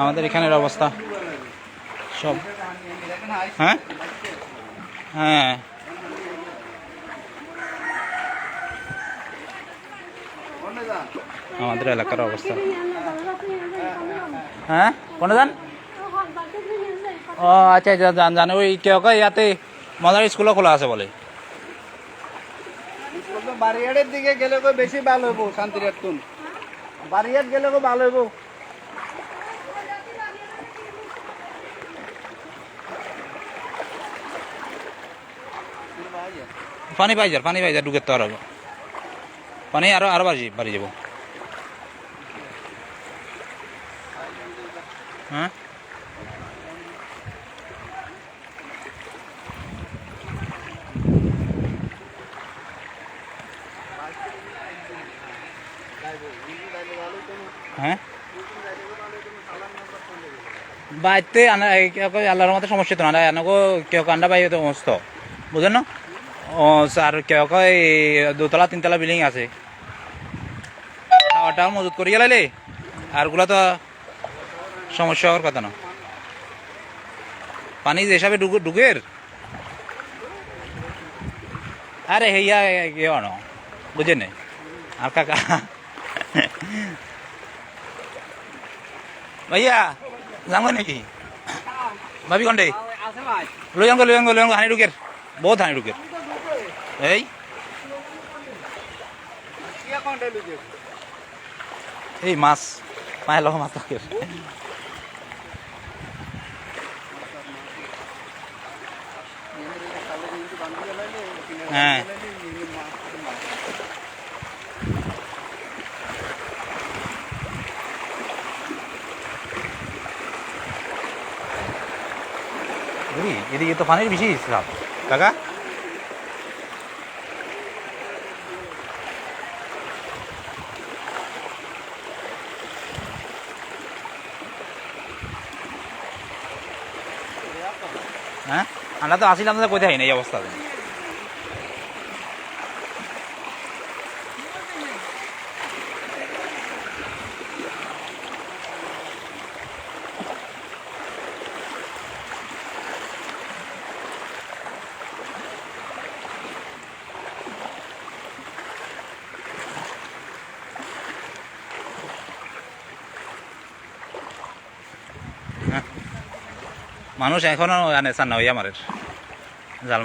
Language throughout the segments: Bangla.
আমাদের এখানের অবস্থা। সব। হ্যাঁ? হ্যাঁ। আমাদের এলাকার অবস্থা। হ্যাঁ? কোনে যান ও আচ্ছা আচ্ছা জান জান, ওই কেউ ইয়াতে মজার স্কুলও খোলা আছে বলে। বারিয়াড়ের দিকে গেলে বেশি ভালো হইব শান্তিরাত তুন বারিয়াট গেলে ভালো হইব? পানি পাই যার, পানি পাই যার, ঢুকে তো আর। পানি আরও আরও বাড়ি বাড়ি যাব। হ্যাঁ? হ্যাঁ? বাইতে আল্লাহর মতো সমস্যা তো না। কেউ কান্ডা বাই তো মস্ত। বুঝেন না? স্যার কেউ কয় দোতলা, তিনতলা বিল্ডিং আছে। ওটা মজুত করি গেলাইলে আরগুলা তো সমস্যা হওয়ার কথা না। পানি যে হিসাবে ঢুকের আরে হেয়া ইয়ে ন বুঝেন আর কাকা, ভাইয়া যাব নাকি? ভাবি কন্ডে লই আনগো লই আনগো লই আনগো হানি ঢুকের বহুত হানি ঢুকের এই? এই মাছ মায়ের লহ মাছ হ্যাঁ। এদিকে তো পানির বেশি কাকা? হ্যাঁ? আমরা তো আসিলাম কোথায় এই অবস্থাতে। মানুষ এখনও আনে চান না ওই মারের জাল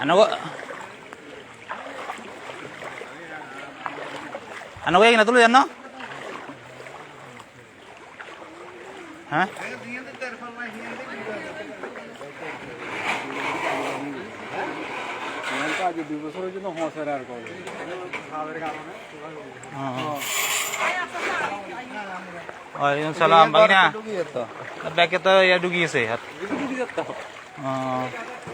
Ano ko? Ano kaya ginatuloy yan, no? Ha? আগে দুই বছরের জন্য হসের আর করবে Oo. Oh, yung salam bagi na. Back ito ya dugi sih. Hat. Oh. হ্যাঁ আবার সাদা হারাই দাও মালপত্র বস্তাতে বড়ি এলো না বড়ি এলাই তো বড়ি কিছু অংশ তুলে তো ভালো হবে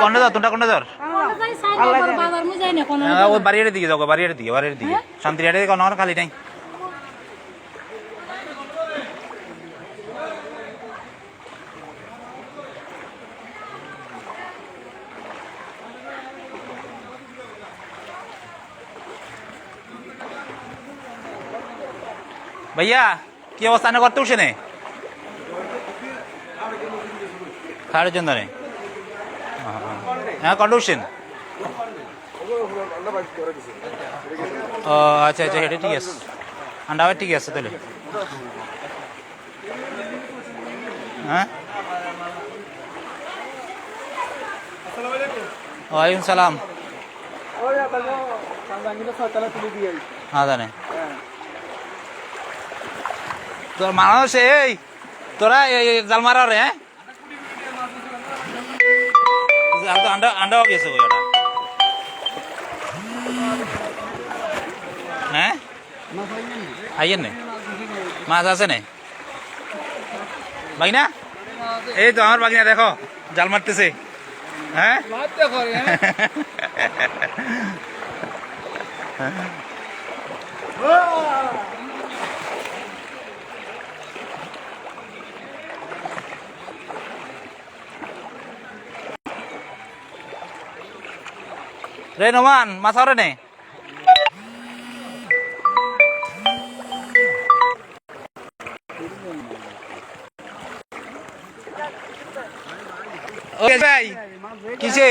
কোনটা ধর তোমরা কোনটা ধর। বাবার মু যাই না কোনো হ্যাঁ, ওই দিকে যাও বাড়িয়ার দিকে বাড়িয়ার দিকে। কোনো খালি নাই। ভাইয়া কি অবস্থা? করতে উঠছে নে? খাড়ের জন্য নে। হ্যাঁ কন্টে উঠছেন ও আচ্ছা আচ্ছা এটা ঠিক আছে আন্ডাবার ঠিক আছে তাহলে হ্যাঁ ওয়ালাইকুম সালাম ওই আপনাদের সাংবাদিকরা ছয়তলা তুলে দিয়ে হ্যাঁ জানে তোর মানুষ এই তোরা এই এই জাল মারা রে হ্যাঁ জাল তো আন্ডা আন্ডাও গেছে ওই ওটা হ্যাঁ আইয়েন নে মাছ আছে নে বাগিনা এই তো আমার বাগিনা দেখো জাল মারতেছে হ্যাঁ রে নোমান মাছ আরে নে। ভাই কিসে?